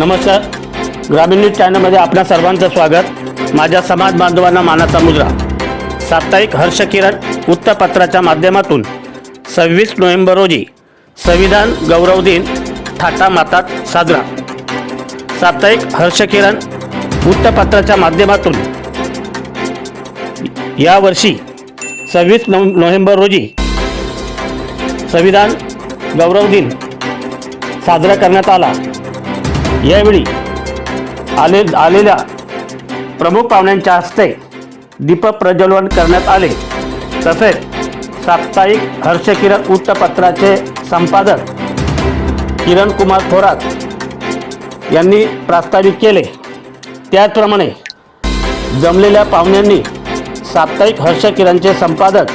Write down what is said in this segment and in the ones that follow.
नमस्कार. ग्रामीण न्यूज चॅनलमध्ये आपल्या सर्वांचं स्वागत. माझ्या समाज बांधवांना मानाचा मुजरा. साप्ताहिक हर्षकिरण वृत्तपत्राच्या माध्यमातून सव्वीस नोव्हेंबर रोजी संविधान गौरव दिन थाटामातात साजरा. साप्ताहिक हर्षकिरण वृत्तपत्राच्या माध्यमातून यावर्षी सव्वीस नोव्हे नोव्हेंबर रोजी संविधान गौरव दिन साजरा करण्यात आला. यावेळी आले आलेल्या प्रमुख पाहुण्यांच्या हस्ते दीपक प्रज्वलन करण्यात आले. तसेच साप्ताहिक हर्षकिरण वृत्तपत्राचे संपादक किरण कुमार थोरात यांनी प्रास्ताविक केले. त्याचप्रमाणे जमलेल्या पाहुण्यांनी साप्ताहिक हर्षकिरणचे संपादक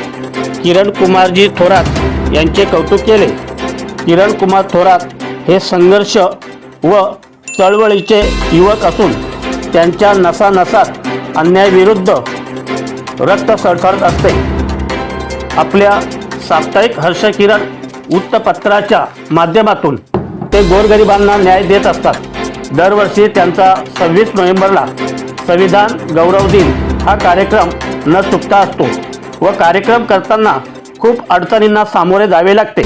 किरण कुमारजी थोरात यांचे कौतुक केले. किरण कुमार थोरात हे संघर्ष व चळवळीचे युवक असून त्यांच्या नसानसात अन्यायाविरुद्ध रक्त सळसळत असते. आपल्या साप्ताहिक हर्षकिरण वृत्तपत्राच्या माध्यमातून ते गोरगरिबांना न्याय देत असतात. दरवर्षी त्यांचा सव्वीस नोव्हेंबरला संविधान गौरव दिन हा कार्यक्रम न चुकता असतो व कार्यक्रम करताना खूप अडचणींना सामोरे जावे लागते.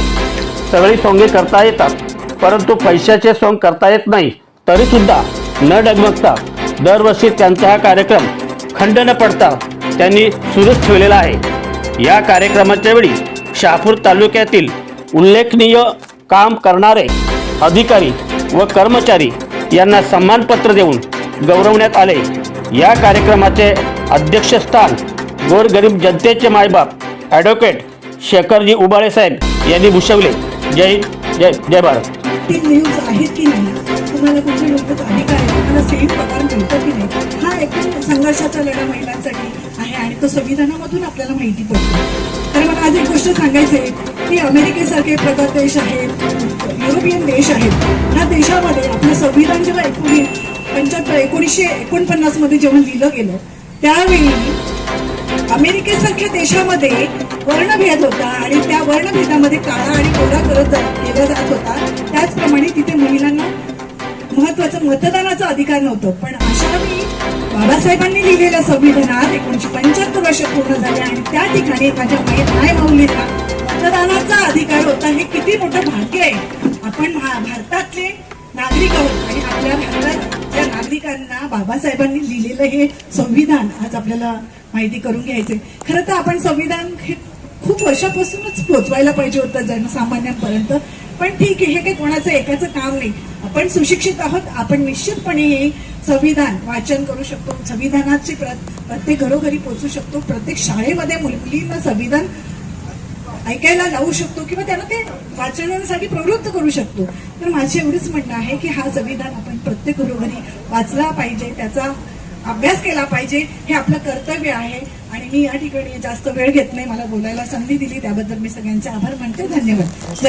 सगळी सोंगे करता येतात परंतु पैशाचे सोंग करता येत नाही. तरीसुद्धा न डगमगता दरवर्षी त्यांचा हा कार्यक्रम खंड न पडता त्यांनी सुरूच ठेवलेला आहे. या कार्यक्रमाच्या वेळी शहापूर तालुक्यातील उल्लेखनीय काम करणारे अधिकारी व कर्मचारी यांना सन्मानपत्र देऊन गौरवण्यात आले. या कार्यक्रमाचे अध्यक्षस्थान गोरगरीब जनतेचे मायबाप ॲडव्होकेट शेखरजी उबाळे साहेब यांनी भूषवले. जय जय जय भारत. ती न्यूज आहेत की नाही? तुम्हाला कुठले लोक अधिकार आहे तुम्हाला सेम पगार मिळतो की नाही? हा एकूण संघर्षाचा लढा महिलांसाठी आहे आणि तो संविधानामधून आपल्याला माहिती पडतो. तर मला आज एक गोष्ट सांगायचं आहे. की अमेरिकेसारखे प्रगत देश आहेत युरोपियन देश आहेत. ह्या देशामध्ये आपलं संविधान जेव्हा एकोणी पंच्याहत्तर एकोणीसशे एकोणपन्नासमध्ये जेव्हा लिहिलं गेलं त्यावेळी अमेरिकेसारख्या देशामध्ये वर्णभेद होता आणि त्या वर्णभेदामध्ये काळा आणि गोरा करत केला जात होता त्याचप्रमाणे तिथे महिलांना महत्वाचं मतदानाचा अधिकार नव्हतं. पण अशा बाबासाहेबांनी लिहिलेल्या संविधानात एकोणीशे पंच्याहत्तर वर्ष पूर्ण झाले आणि त्या ठिकाणी माझ्या माय माय माऊलींना मतदानाचा अधिकार होता हे किती मोठं भाग्य आहे. आपण भारतातले नागरिक आहोत आणि आपल्या भारतातल्या नागरिकांना बाबासाहेबांनी लिहिलेलं हे संविधान आज आपल्याला माहिती करून घ्यायचे खरं तर आपण संविधान हे वर्षापासूनच पोचवायला पाहिजे होतं जनसामान्यांपर्यंत पण ठीक आहे हे काही कोणाचं एकाचं काम नाही. आपण सुशिक्षित आहोत आपण निश्चितपणे हे संविधान वाचन करू शकतो. संविधानाची प्रत्येक घरोघरी पोचू शकतो. प्रत्येक शाळेमध्ये मुलींना संविधान ऐकायला लावू शकतो किंवा त्यांना ते वाचण्यासाठी प्रवृत्त करू शकतो. तर माझे एवढंच म्हणणं आहे की हा संविधान आपण प्रत्येक घरोघरी वाचला पाहिजे त्याचा अभ्यास केला पाहिजे. हे आपलं कर्तव्य आहे. आणि मी या ठिकाणी जास्त वेळ घेत नाही. मला बोलायला संधी दिली. त्याबद्दल मी सगळ्यांचे आभार मानते. धन्यवाद.